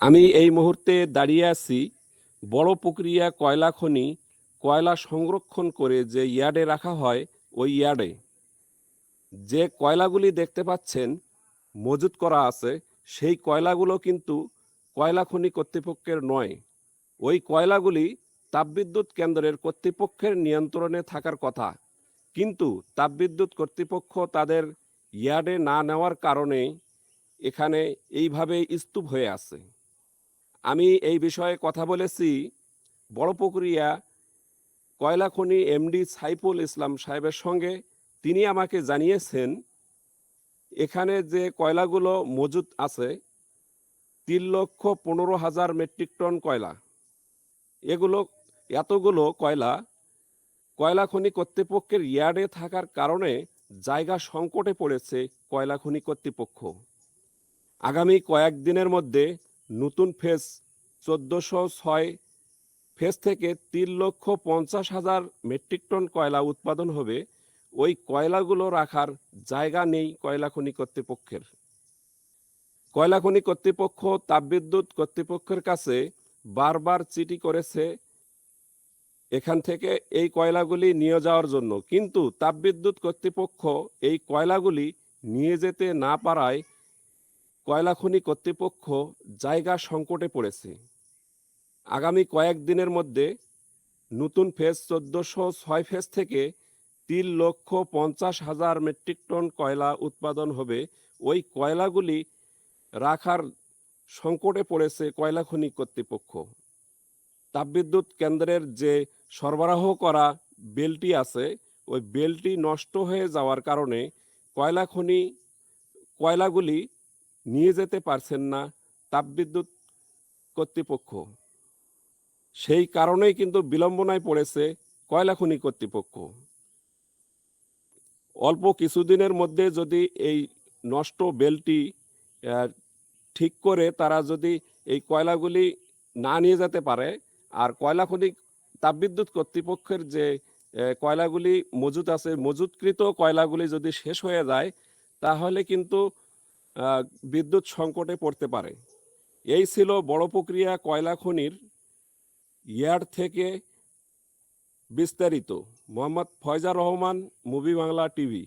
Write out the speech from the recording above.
আমি এই মুহূর্তে দাঁড়িয়ে আছি বড় প্রক্রিয়া কয়লা খনি, কয়লা সংরক্ষণ করে যে ইয়ার্ডে রাখা হয় ওই ইয়ার্ডে। যে কয়লাগুলি দেখতে পাচ্ছেন, মজুত করা আছে, সেই কয়লাগুলো কিন্তু কয়লা খনি কর্তৃপক্ষের নয়। ওই কয়লাগুলি তাপবিদ্যুৎ কেন্দ্রের কর্তৃপক্ষের নিয়ন্ত্রণে থাকার কথা। কিন্তু তাপবিদ্যুৎ কর্তৃপক্ষ তাদের ইয়ার্ডে না নেওয়ার কারণে এখানে এইভাবে স্তূপ হয়ে আছে। আমি এই বিষয়ে কথা বলেছি। বড় প্রক্রিয়া, কয়লা খনি এমডি সাইফুল ইসলাম সাহেবের সঙ্গে। তিনি আমাকে জানিয়েছেন, এখানে যে কয়লাগুলো মজুদ আছে, তিন লক্ষ পনেরো হাজার মেট্রিক টন কয়লা। এগুলো, এতগুলো কয়লা কয়লা খনি কর্তৃপক্ষের ইয়ার্ডে থাকার কারণে জায়গা সংকটে পড়েছে কয়লা খনি কর্তৃপক্ষ। আগামী কয়েকদিনের মধ্যে নতুন ফেজ চোদ্দোশো ছয় ফেজ থেকে তিন লক্ষ পঞ্চাশ হাজার মেট্রিক টন কয়লা উৎপাদন হবে। ওই কয়লাগুলো রাখার জায়গা নেই কয়লা খনি কর্তৃপক্ষের। কয়লা খনি কর্তৃপক্ষ তাপবিদ্যুৎ কর্তৃপক্ষের কাছে বারবার চিঠি করেছে এখান থেকে এই কয়লাগুলি নিয়ে যাওয়ার জন্য। কিন্তু তাপবিদ্যুৎ কর্তৃপক্ষ এই কয়লাগুলি নিয়ে যেতে না পারায় কয়লা খনি কর্তৃপক্ষ জায়গা সংকটে পড়েছে। আগামী কয়েকদিনের মধ্যে নতুন ফেজ চোদ্দোশো ছয় ফেজ থেকে তিন লক্ষ পঞ্চাশ হাজার মেট্রিক টন কয়লা উৎপাদন হবে। ওই কয়লাগুলি রাখার সংকটে পড়েছে কয়লা খনি কর্তৃপক্ষ। তাপবিদ্যুৎ কেন্দ্রের যে সরবরাহ করা বেলটি আছে, ওই বেলটি নষ্ট হয়ে যাওয়ার কারণে কয়লা খনি, কয়লাগুলি নিয়ে যেতে পারছেন না তাপবিদ্যুৎ কর্তৃপক্ষ। সেই কারণেই কিন্তু বিলম্বনায় পড়েছে কয়লা খনি কর্তৃপক্ষ। অল্প কিছুদিনের মধ্যে যদি এই নষ্ট বেলটি ঠিক করে তারা যদি এই কয়লাগুলি না নিয়ে যেতে পারে, আর কয়লা খনি তাপবিদ্যুৎ কর্তৃপক্ষের যে কয়লাগুলি মজুত আছে, মজুতকৃত কয়লাগুলি যদি শেষ হয়ে যায়, তাহলে কিন্তু বিদ্যুৎ সংকটে পড়তে পারে। এই ছিল বড় প্রক্রিয়া কয়লা খনির ইয়ার্ড থেকে বিস্তারিত। Mohammad Foyza Rahman, movie Bangla TV.